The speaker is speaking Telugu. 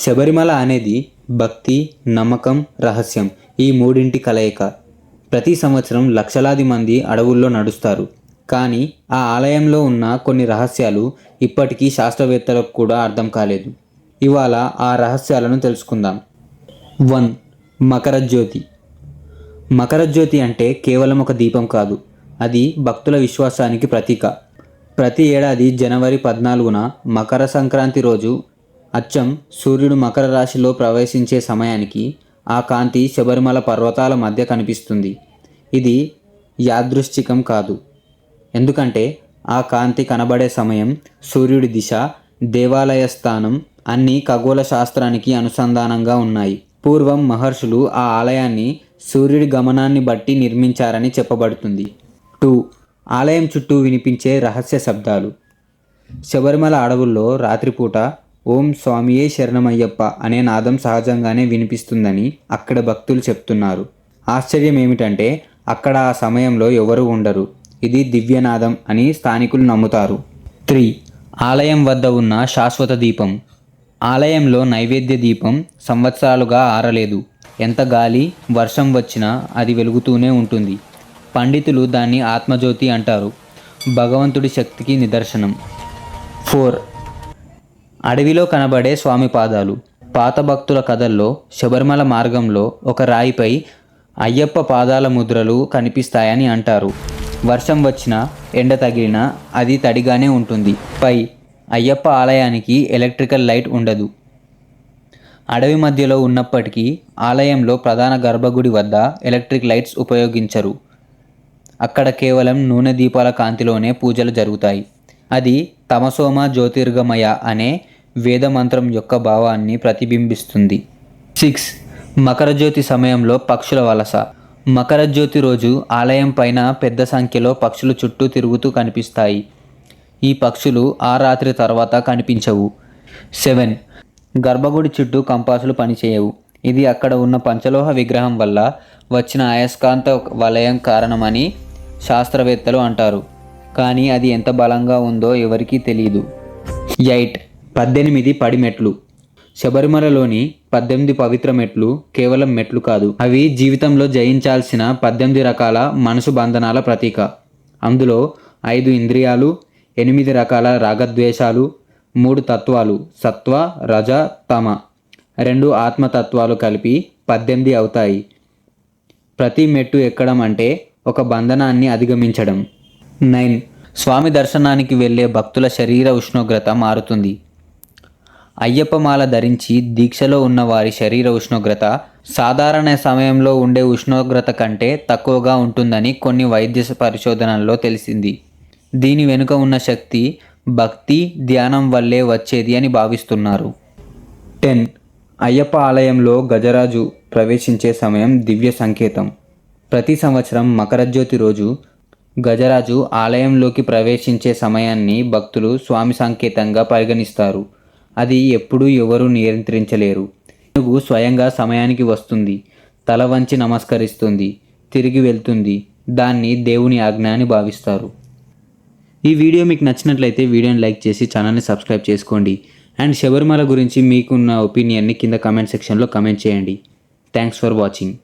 శబరిమల అనేది భక్తి నమ్మకం రహస్యం ఈ మూడింటి కలయిక. ప్రతి సంవత్సరం లక్షలాది మంది అడవుల్లో నడుస్తారు. కానీ ఆ ఆలయంలో ఉన్న కొన్ని రహస్యాలు ఇప్పటికీ శాస్త్రవేత్తలకు కూడా అర్థం కాలేదు. ఇవాళ ఆ రహస్యాలను తెలుసుకుందాం. వన్. మకర జ్యోతి మకర జ్యోతి అంటే కేవలం ఒక దీపం కాదు అది భక్తుల విశ్వాసానికి ప్రతీక. ప్రతి ఏడాది జనవరి పద్నాలుగున మకర సంక్రాంతి రోజు అచ్చం సూర్యుడు మకర రాశిలో ప్రవేశించే సమయానికి ఆ కాంతి శబరిమల పర్వతాల మధ్య కనిపిస్తుంది. ఇది యాదృశ్చికం కాదు. ఎందుకంటే ఆ కాంతి కనబడే సమయం సూర్యుడి దిశ దేవాలయ స్థానం అన్నీ ఖగోళ శాస్త్రానికి అనుసంధానంగా ఉన్నాయి. పూర్వం మహర్షులు ఆ ఆలయాన్ని సూర్యుడి గమనాన్ని బట్టి నిర్మించారని చెప్పబడుతుంది. టూ. ఆలయం చుట్టూ వినిపించే రహస్య శబ్దాలు. శబరిమల అడవుల్లో రాత్రిపూట ఓం స్వామియే శరణమయ్యప్ప అనే నాదం సహజంగానే వినిపిస్తుందని అక్కడ భక్తులు చెప్తున్నారు. ఆశ్చర్యం ఏమిటంటే అక్కడ ఆ సమయంలో ఎవరు ఉండరు. ఇది దివ్యనాదం అని స్థానికులు నమ్ముతారు. త్రీ. ఆలయం వద్ద ఉన్న శాశ్వత దీపం. ఆలయంలో నైవేద్య దీపం సంవత్సరాలుగా ఆరలేదు. ఎంత గాలి వర్షం వచ్చినా అది వెలుగుతూనే ఉంటుంది. పండితులు దాన్ని ఆత్మజ్యోతి అంటారు. భగవంతుడి శక్తికి నిదర్శనం. ఫోర్. అడవిలో కనబడే స్వామి పాదాలు. పాత భక్తుల కథల్లో శబరిమల మార్గంలో ఒక రాయిపై అయ్యప్ప పాదాల ముద్రలు కనిపిస్తాయని అంటారు. వర్షం వచ్చినా ఎండ తగిలినా అది తడిగానే ఉంటుంది. పై అయ్యప్ప ఆలయానికి ఎలక్ట్రికల్ లైట్ ఉండదు. అడవి మధ్యలో ఉన్నప్పటికీ ఆలయంలో ప్రధాన గర్భగుడి వద్ద ఎలక్ట్రిక్ లైట్స్ ఉపయోగించరు. అక్కడ కేవలం నూనె దీపాల కాంతిలోనే పూజలు జరుగుతాయి. అది తమసోమ జ్యోతిర్గమయ అనే వేదమంత్రం యొక్క భావాన్ని ప్రతిబింబిస్తుంది. సిక్స్. మకరజ్యోతి సమయంలో పక్షుల వలస. మకరజ్యోతి రోజు ఆలయం పైన పెద్ద సంఖ్యలో పక్షులు చుట్టూ తిరుగుతూ కనిపిస్తాయి. ఈ పక్షులు ఆ రాత్రి తర్వాత కనిపించవు. సెవెన్. గర్భగుడి చుట్టూ కంపాసులు పనిచేయవు. ఇది అక్కడ ఉన్న పంచలోహ విగ్రహం వల్ల వచ్చిన అయస్కాంత వలయం కారణమని శాస్త్రవేత్తలు అంటారు. కానీ అది ఎంత బలంగా ఉందో ఎవరికీ తెలియదు ఎయిట్. పద్దెనిమిది పడి మెట్లు శబరిమలలోని పద్దెనిమిది పవిత్ర మెట్లు కేవలం మెట్లు కాదు. అవి జీవితంలో జయించాల్సిన పద్దెనిమిది రకాల మనసు బంధనాల ప్రతీక. అందులో ఐదు ఇంద్రియాలు ఎనిమిది రకాల రాగద్వేషాలు మూడు తత్వాలు సత్వ రజ తమ. రెండు ఆత్మతత్వాలు కలిపి పద్దెనిమిది అవుతాయి. ప్రతి మెట్టు ఎక్కడం అంటే ఒక బంధనాన్ని అధిగమించడం. నైన్. స్వామి దర్శనానికి వెళ్ళే భక్తుల శరీర ఉష్ణోగ్రత మారుతుంది. అయ్యప్పమాల ధరించి దీక్షలో ఉన్న వారి శరీర ఉష్ణోగ్రత సాధారణ సమయంలో ఉండే ఉష్ణోగ్రత కంటే తక్కువగా ఉంటుందని కొన్ని వైద్య పరిశోధనల్లో తెలిసింది. దీని వెనుక ఉన్న శక్తి భక్తి ధ్యానం వల్లే వచ్చేది అని భావిస్తున్నారు. టెన్. అయ్యప్ప ఆలయంలో గజరాజు ప్రవేశించే సమయం దివ్య సంకేతం. ప్రతి సంవత్సరం మకరజ్యోతి రోజు గజరాజు ఆలయంలోకి ప్రవేశించే సమయాన్ని భక్తులు స్వామి సంకేతంగా పరిగణిస్తారు. అది ఎప్పుడూ ఎవరూ నియంత్రించలేరు. ఏనుగు స్వయంగా సమయానికి వస్తుంది. తల వంచి నమస్కరిస్తుంది. తిరిగి వెళ్తుంది. దాన్ని దేవుని ఆజ్ఞ అని భావిస్తారు. ఈ వీడియో మీకు నచ్చినట్లయితే వీడియోని లైక్ చేసి ఛానల్ని సబ్స్క్రైబ్ చేసుకోండి. అండ్ శబరిమల గురించి మీకున్న ఒపీనియన్ని కింద కమెంట్ సెక్షన్లో కమెంట్ చేయండి. Thanks for watching.